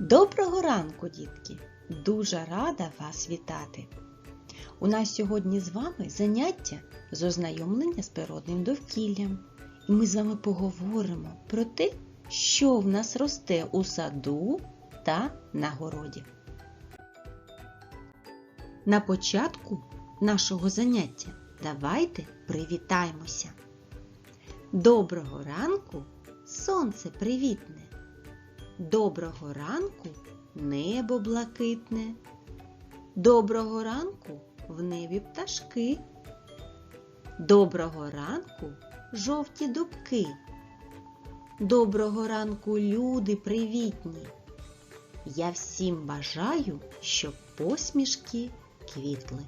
Доброго ранку, дітки! Дуже рада вас вітати! У нас сьогодні з вами заняття з ознайомлення з природним довкіллям. І ми з вами поговоримо про те, що в нас росте у саду та на городі. На початку нашого заняття давайте привітаємося. Доброго ранку, сонце привітне! Доброго ранку небо блакитне. Доброго ранку в небі пташки. Доброго ранку жовті дубки. Доброго ранку, люди привітні. Я всім бажаю, щоб посмішки квітли.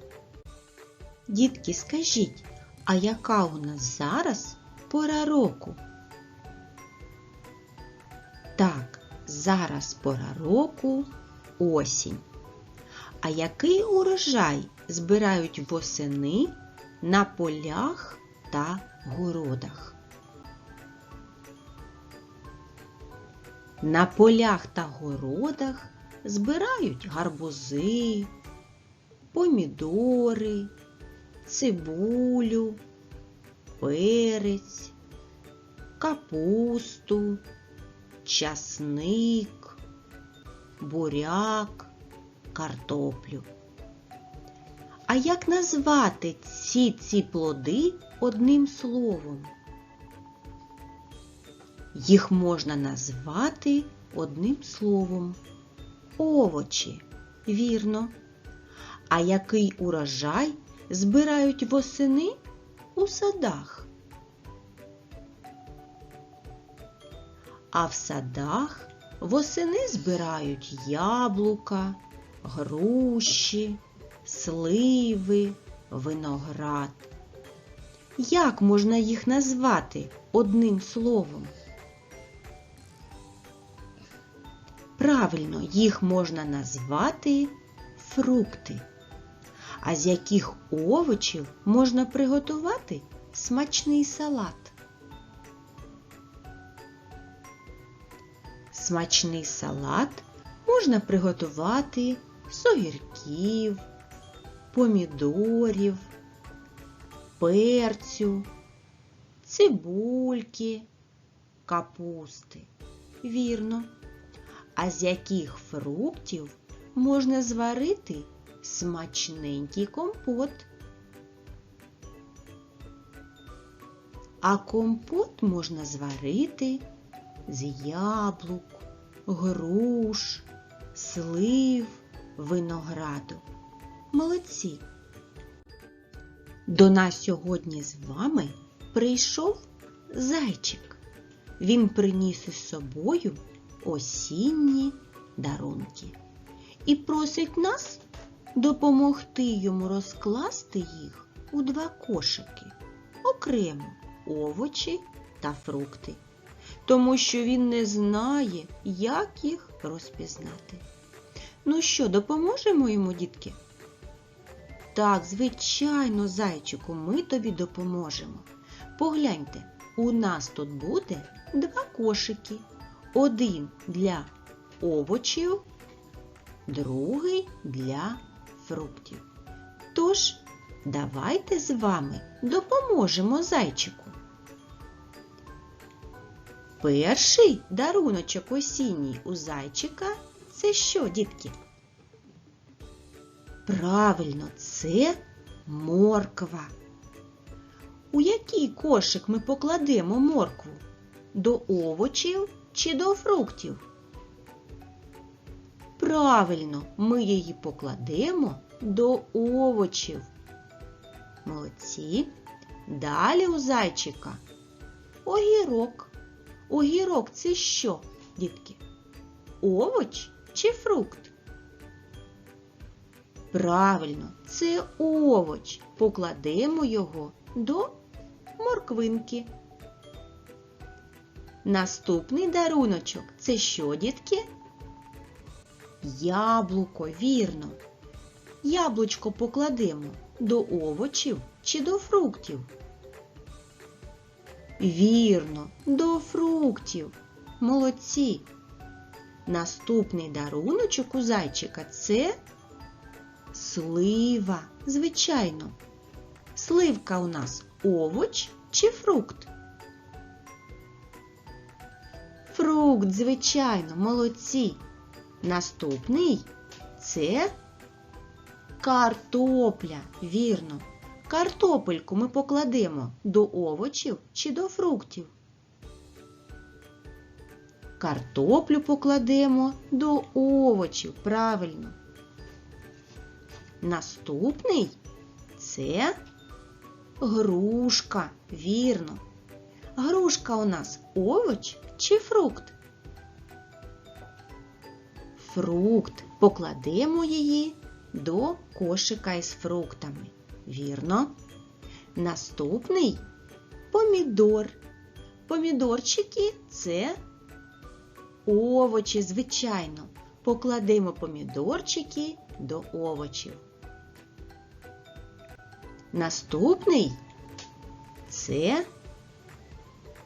Дітки, скажіть, а яка у нас зараз пора року? Зараз пора року осінь. А який урожай збирають восени на полях та городах? На полях та городах збирають гарбузи, помідори, цибулю, перець, капусту часник, буряк, картоплю. А як назвати ці ці плоди одним словом? Їх можна назвати одним словом овочі, вірно. А який урожай збирають восени у садах? А в садах восени збирають яблука, груші, сливи, виноград. Як можна їх назвати одним словом? Правильно, їх можна назвати фрукти. А з яких овочів можна приготувати смачний салат? Смачний салат можна приготувати з огірків, помідорів, перцю, цибульки, капусти. Вірно. А з яких фруктів можна зварити смачненький компот? А компот можна зварити з яблук, груш, слив, винограду. Молодці! До нас сьогодні з вами прийшов зайчик. Він приніс із собою осінні дарунки і просить нас допомогти йому розкласти їх у два кошики окремо овочі та фрукти тому що він не знає, як їх розпізнати. Ну що, допоможемо йому, дітки? Так, звичайно, зайчику, ми тобі допоможемо. Погляньте, у нас тут буде два кошики. Один для овочів, другий для фруктів. Тож, давайте з вами допоможемо зайчику. Перший даруночок осінній у зайчика це що, дітки? Правильно, це морква. У який кошик ми покладемо моркву? До овочів чи до фруктів? Правильно, ми її покладемо до овочів. Молодці. Далі у зайчика огірок. Огірок це що, дітки? Овоч чи фрукт? Правильно, це овоч. Покладемо його до морквинки. Наступний даруночок це що, дітки? Яблуко, вірно. Яблучко покладемо до овочів чи до фруктів. Вірно, до фруктів. Молодці. Наступний даруночок у зайчика це слива, звичайно. Сливка у нас овоч чи фрукт? Фрукт, звичайно, молодці. Наступний це картопля, вірно. Картопельку ми покладемо до овочів чи до фруктів. Картоплю покладемо до овочів, правильно. Наступний це грушка, вірно. Грушка у нас овоч чи фрукт? Фрукт. Покладемо її до кошика із фруктами. Вірно. Наступний помідор. Помідорчики це овочі, звичайно. Покладемо помідорчики до овочів. Наступний це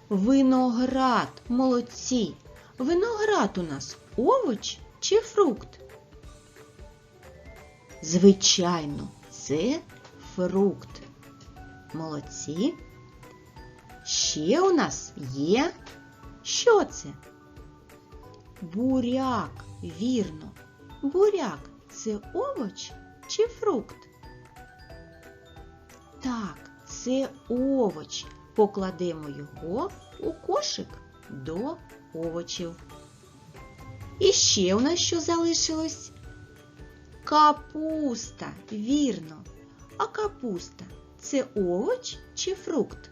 виноград. Молодці. Виноград у нас овоч чи фрукт? Звичайно, це фрукт. Молодці. Ще у нас є. Що це? Буряк, вірно. Буряк це овоч чи фрукт? Так, це овоч. Покладемо його у кошик до овочів. І ще у нас що залишилось? Капуста, вірно. А капуста це овоч чи фрукт?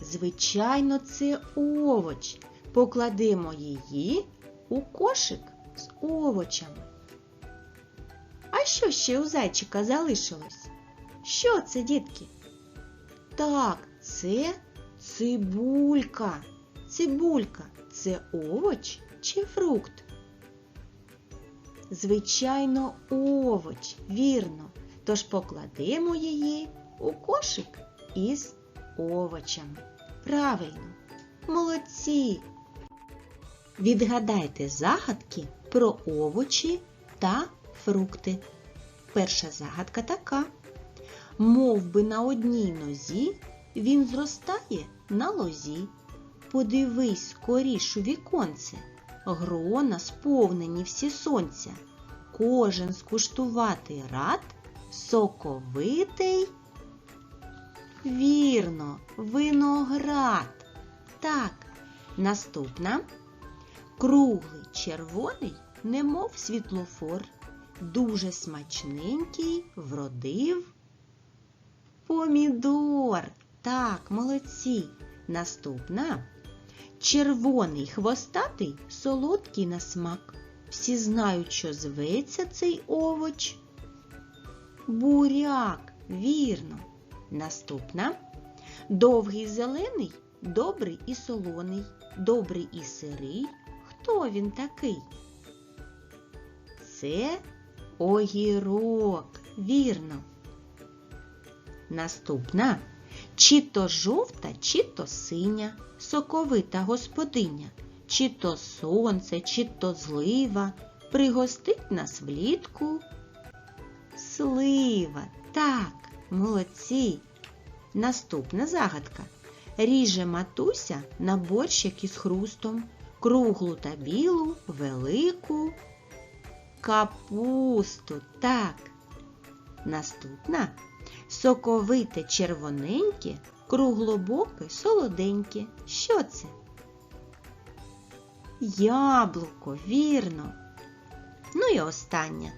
Звичайно, це овоч. Покладемо її у кошик з овочами. А що ще у зайчика залишилось? Що це, дітки? Так, це цибулька. Цибулька це овоч чи фрукт? Звичайно, овоч, вірно. Тож покладемо її у кошик із овочами. Правильно, молодці! Відгадайте загадки про овочі та фрукти. Перша загадка така. Мов би на одній нозі він зростає на лозі. Подивись скоріш у віконце, грона сповнені всі сонця. Кожен скуштувати рад, соковитий. Вірно, виноград. Так, наступна. Круглий червоний, немов світлофор, дуже смачненький, вродив. Помідор. Так, молодці. Наступна. Червоний хвостатий, солодкий на смак. Всі знають, що зветься цей овоч. Буряк, вірно. Наступна. Довгий зелений, добрий і солоний, добрий і сирий. Хто він такий? Це огірок, вірно. Наступна чи то жовта, чи то синя, соковита господиня, чи то сонце, чи то злива, пригостить нас влітку. Слива, так, молодці. Наступна загадка. Ріже матуся на борщик із хрустом, круглу та білу, велику капусту. Так. Наступна соковите червоненьке, круглобоке, солоденьке. Що це? Яблуко, вірно. Ну і остання.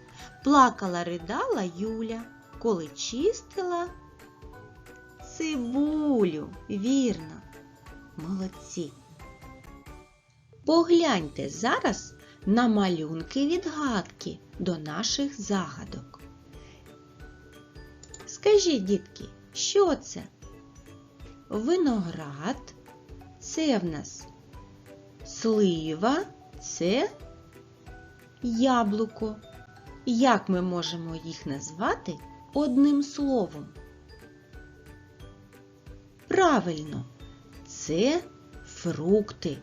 Плакала ридала Юля, коли чистила цибулю, вірно. Молодці. Погляньте зараз на малюнки відгадки до наших загадок. Скажіть, дітки, що це? Виноград, це в нас слива, це яблуко. Як ми можемо їх назвати одним словом? Правильно, це фрукти.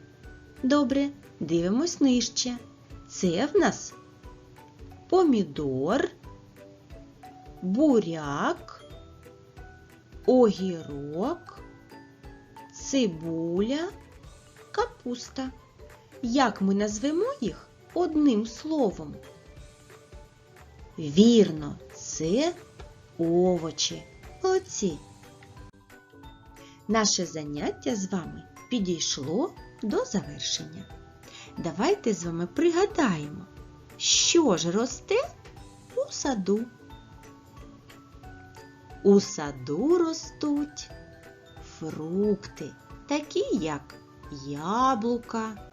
Добре, Дивимось нижче. Це в нас помідор, буряк, огірок, цибуля, капуста. Як ми назвемо їх одним словом? Вірно, це овочі. Оці. Наше заняття з вами підійшло до завершення. Давайте з вами пригадаємо, що ж росте у саду. У саду ростуть фрукти, такі як яблука,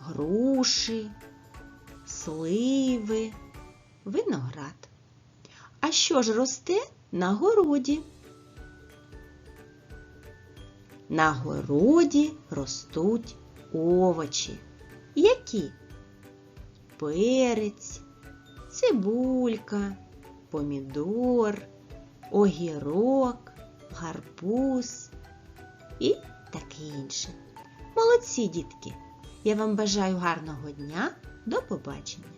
груші, сливи, виноград. А що ж росте на городі? На городі ростуть овочі. Які? Перець, цибулька, помідор, огірок, гарбуз і таке інше. Молодці, дітки! Я вам бажаю гарного дня. До побачення!